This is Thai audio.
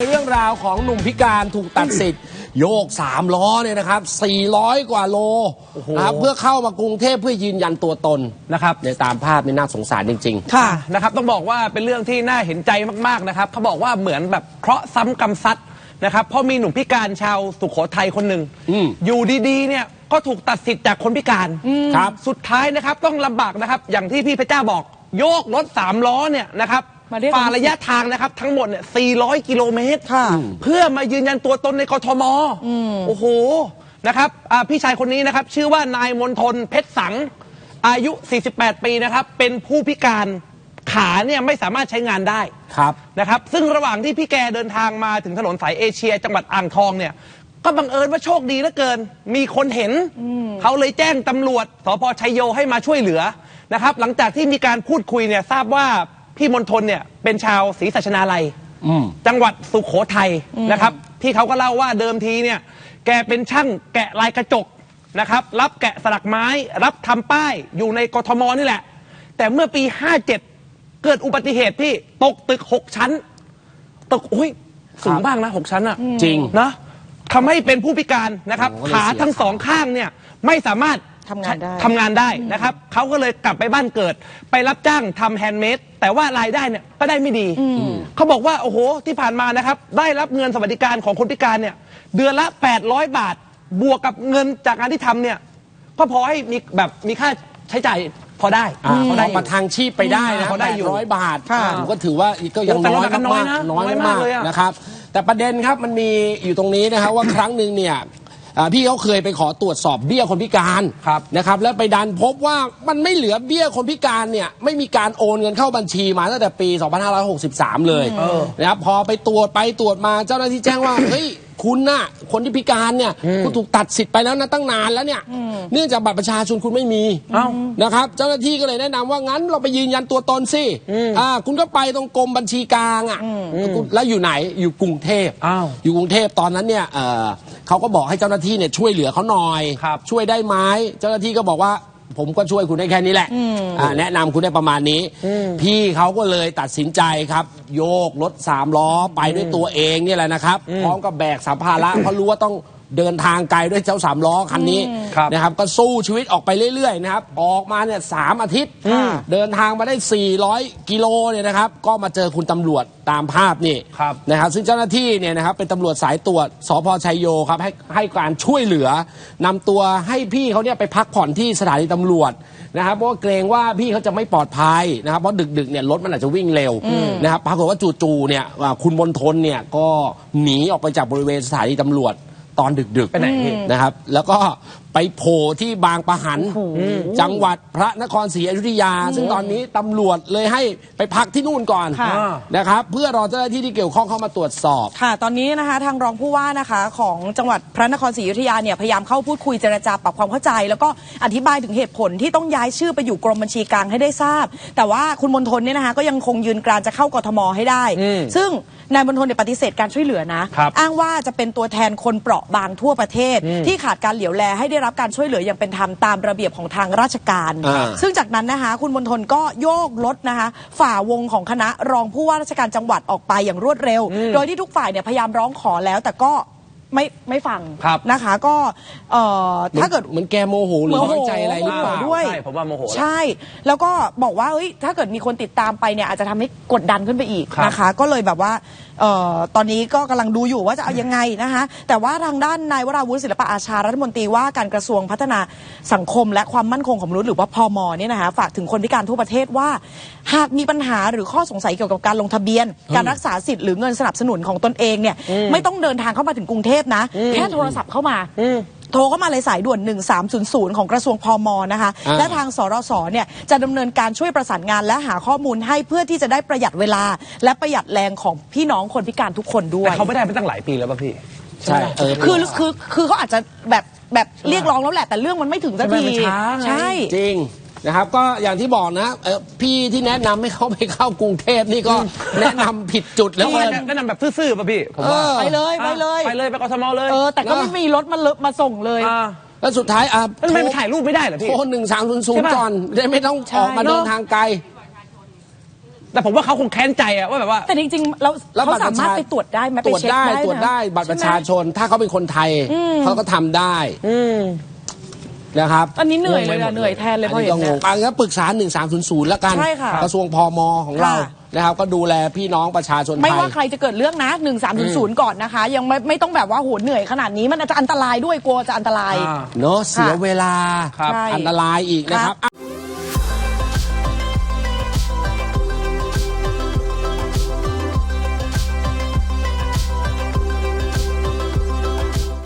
เรื่องราวของหนุ่มพิการถูกตัดสิทธิ์ โยกสามล้อเนี่ยนะครับ 400 กว่าโลนะครับเพื่อเข้ามากรุงเทพเพื่อยืนยันตัวตนนะครับในตามภาพนี่น่าสงสารจริงค่ะนะครับต้องบอกว่าเป็นเรื่องที่น่าเห็นใจมากๆนะครับเขาบอกว่าเหมือนแบบเคราะห์ซ้ำกรรมซัดนะครับเพราะมีหนุ่มพิการชาวสุโขทัยคนหนึ่งอืมอยู่ดีๆเนี่ยก็ถูกตัดสิทธิ์จากคนพิการครับสุดท้ายนะครับต้องลำบากนะครับอย่างที่พี่เพชรจ้าบอกโยกรถสามล้อเนี่ยนะครับ มาเรียก ฝ่าระยะทางนะครับ ทั้งหมดเนี่ย 400 กิโลเมตร ค่ะ เพื่อมายืนยันตัวตนในกทม โอ้โห นะครับอ่าพี่ชายคนนี้นะครับ ชื่อว่านายมนทนเพชรสัง อายุ 48 ปีนะครับ เป็นผู้พิการขาเนี่ยไม่สามารถใช้งานได้ๆครับ นะครับซึ่งระหว่างที่พี่แกเดินทางมาถึงถนนสายเอเชีย จังหวัดอ่างทองเนี่ย ก็บังเอิญว่าโชคดีเหลือเกิน มีคนเห็น เขาเลยแจ้งตำรวจสพชัยโยให้มาช่วยเหลือนะครับ หลังจากที่มีการพูดคุยเนี่ยทราบว่า พี่มนทนเนี่ยเป็นชาวศรีสัชนาลัย อืม จังหวัดสุขโขทัยนะครับพี่เขาก็เล่าว่าเดิมทีเนี่ยแกเป็นช่างแกะลายกระจกนะครับ รับแกะสลักไม้รับทำป้ายอยู่ในกทมนี่แหละ แต่เมื่อปี 57 เกิดอุบัติเหตุพี่ตกตึก 6 ชั้นตึกโอ้ยสูงบ้างนะ 6 ชั้นอะจริง นะทำให้เป็นผู้พิการนะครับ โอ้โหเลยขาเสีย ทั้งสองข้างเนี่ยไม่สามารถ ทำงานได้ ทำงานได้นะครับเขาก็เลยกลับไปบ้านเกิด ไปรับจ้างทำแฮนด์เมดแต่ว่ารายได้เนี่ยก็ได้ไม่ดี เขาบอกว่า โอ้โห ที่ผ่านมานะครับ ได้รับเงินสวัสดิการของคนพิการเนี่ย เดือนละ 800 บาท บวกกับเงินจากงานที่ทำเนี่ยก็พอให้มีแบบมีค่าใช้จ่ายพอได้อ่าพอพได้อมาทางชีพไปได้นะพอได้อยู่ร้อยบาทค่ะผมก็ถือว่าก็ยังโอ้แต่น้อยว่าน้อยมากนะๆน้อยน้อยมากมากเลยอะๆนะครับ แต่ประเด็นครับมันมีอยู่ตรงนี้นะครับว่าครั้งหนึ่งเนี่ย อ่าพี่เขาเคยไปขอตรวจสอบเบี้ยคนพิการครับนะครับแล้วไปดันพบว่ามันไม่เหลือเบี้ยคนพิการเนี่ยไม่มีการโอนเงินเข้าบัญชีมาตั้งแต่ปี 2563 เลยเออนะครับพอไปตรวจไปตรวจมาเจ้าหน้าที่แจ้งว่าเฮ้ย คุณน่ะคนที่พิการเนี่ยคุณถูกตัดสิทธิ์ไปแล้วนะตั้งนานแล้วเนี่ยเนื่องจากบัตรประชาชนคุณไม่มีเอ้านะครับ เจ้าหน้าที่ก็เลยแนะนำว่างั้นเราไปยืนยันตัวตนสิอ่าคุณก็ไปตรงกรมบัญชีกลางอะคุณแล้วอยู่ไหนอยู่กรุงเทพอ้าวอยู่กรุงเทพตอนนั้นเนี่ยเอ่อเขาก็บอกให้เจ้าหน้าที่เนี่ยช่วยเหลือเขาหน่อยครับช่วยได้ไหมเจ้าหน้าที่ก็บอกว่า ผมก็ช่วยคุณได้แค่นี้แหละอ่าแนะนำคุณได้ประมาณนี้ พี่เขาก็เลยตัดสินใจครับ โยกรถสามล้อไปด้วยตัวเองเนี่ยแหละนะครับ พร้อมกับแบกสัมภาระเพราะรู้ว่าต้อง เดินทางไกลด้วยเจ้าสามล้อคันนี้ครับนะครับก็สู้ชีวิตออกไปเรื่อยๆนะครับออกมาเนี่ยสามอาทิตย์ เดินทางมาได้ 400 กิโลเนี่ยนะครับก็มาเจอคุณตำรวจตามภาพนี่ครับนะครับซึ่งเจ้าหน้าที่เนี่ยนะครับเป็นตำรวจสายตรวจสพชัยโยครับให้ให้การช่วยเหลือนำตัวให้พี่เขาเนี่ยไปพักผ่อนที่สถานีตำรวจนะครับเพราะว่าเกรงว่าพี่เขาจะไม่ปลอดภัยนะครับเพราะดึกๆเนี่ยรถมันอาจจะวิ่งเร็วนะครับปรากฏว่าจู่ๆเนี่ยอ่าคุณบนทนเนี่ยก็หนีออกไปจากบริเวณสถานีตำรวจ ตอนดึกๆไปไหนพี่นะครับ แล้วก็ไปโผล่ที่บางปะหัน จังหวัดพระนครศรีอยุธยา ซึ่งตอนนี้ตำรวจเลยให้ไปพักที่นู่นก่อนค่ะ นะครับ เพื่อรอเจ้าหน้าที่ที่เกี่ยวข้องเข้ามาตรวจสอบ ค่ะ ตอนนี้นะคะ ทางรองผู้ว่านะคะของจังหวัดพระนครศรีอยุธยาเนี่ยพยายามเข้าพูดคุยเจรจาปรับความเข้าใจ แล้วก็อธิบายถึงเหตุผลที่ต้องย้ายชื่อไปอยู่กรมบัญชีกลางให้ได้ทราบ แต่ว่าคุณมนทนเนี่ยนะคะก็ยังคงยืนกรานจะเข้ากทมให้ได้ ซึ่ง นายมนทนเนี่ยปฏิเสธการช่วยเหลือนะ ครับอ้างว่าจะเป็นตัวแทนคนเปราะบางทั่วประเทศที่ขาดการเหลียวแลให้ได้รับการช่วยเหลืออย่างเป็นธรรมตามระเบียบของทางราชการ อ่า ซึ่งจากนั้นนะคะคุณมนทนก็โยกรถนะคะ ฝ่าวงของคณะรองผู้ว่าราชการจังหวัดออกไปอย่างรวดเร็ว โดยที่ทุกฝ่ายเนี่ยพยายามร้องขอแล้วแต่ก็ ไม่ไม่ฟังครับ นะคะ ก็เอ่อถ้าเกิด เหมือนแกโมโหหรือน้อยใจอะไรหรือเปล่า โมโหด้วย ใช่ผมว่าโมโหแล้ว ใช่ แล้วก็บอกว่าเอ้ยถ้าเกิดมีคนติดตามไปเนี่ยอาจจะทำให้กดดันขึ้นไปอีกครับ นะคะ ก็เลยแบบว่า เอ่อตอนนี้ก็กำลังดูอยู่ว่าจะเอายังไงนะคะแต่ว่าทางด้านนายวราวุฒิศิลปะอาชารัฐมนตรีว่าการกระทรวงพัฒนาสังคม และความมั่นคงของมนุษย์หรือว่าพมเนี่ยนะคะฝากถึงคนพิการทั่วประเทศว่า หากมีปัญหาหรือข้อสงสัยเกี่ยวกับการลงทะเบียน การรักษาสิทธิ์หรือเงินสนับสนุนของตนเองเนี่ยไม่ต้องเดินทางเข้ามาถึงกรุงเทพนะแค่โทรศัพท์เข้ามา โทรเข้ามาเลยสายด่วน 1300 ของกระทรวงพมนะคะอ่าและทางสรสเนี่ยจะดำเนินการช่วยประสานงานและหาข้อมูลให้เพื่อที่จะได้ประหยัดเวลา และประหยัดแรงของพี่น้องคนพิการทุกคนด้วแต่ยเขาไม่ได้ไปตั้งหลายปีแล้วป่ะพี่ ใช่เออ คือคือคือเขาอาจจะแบบแบบเรียกร้องแล้วแหละแต่เรื่องมันไม่ถึงสักใช่ไหมทีมันช้าไงใช่ จริง นะครับ ก็อย่างที่บอกนะเออพี่ที่แนะนำให้เขาไปเข้ากรุงเทพนี่ก็แนะนำผิดจุดแล้วแล้วเกินแนะนำแบบซื่อๆป่ะพี่ ผมว่าเออ ไปเลยไปเลย ไปเลยไปกทมเลยเออ แต่ก็ไม่มีรถมาเลอะมาส่งเลยาแล้วสุดท้ายอะแล้วทำไมมันถ่ายรูปไม่ได้เหรอพี่ โทรหนึ่งสามศูนย์ศูใช่นย์ปะก่อนได้ไม่ต้องใช่ ออกมาเดินทางไกล แต่ผมว่าเขาคงแค้นใจอะว่าแบบว่า แต่จริงๆเราแล้วเขาบัตรสามารถประชา ไปตรวจได้ไหมตไปรวจเช็คได้ได้ตรวจนะได้บัตรประใช่ไหมชาชน ถ้าเขาเป็นคนไทยเขาก็ทำได้อืม นะครับอันนี้เหนื่อยเลยงงไปหมอะดเหนื่อยแทนเลยพอเห็นก็งเนี่ยงอันนี้ปรึกษา 1300 แล้วกัน ใช่ค่ะกระทรวงพมของเราค่ะนะครับก็ดูแลพี่น้องประชาชนไทย ไม่ว่าใครจะเกิดเรื่องนะ1 3 0 0 ก่อนนะคะ ยังไม่ไม่ต้องแบบว่าโหเหนื่อยขนาดนี้มันอาจจะอันตรายด้วยกลัวจะอันตรายอ่าเนอะเสียเวลาครับใช่อันตรายอีกนะครับ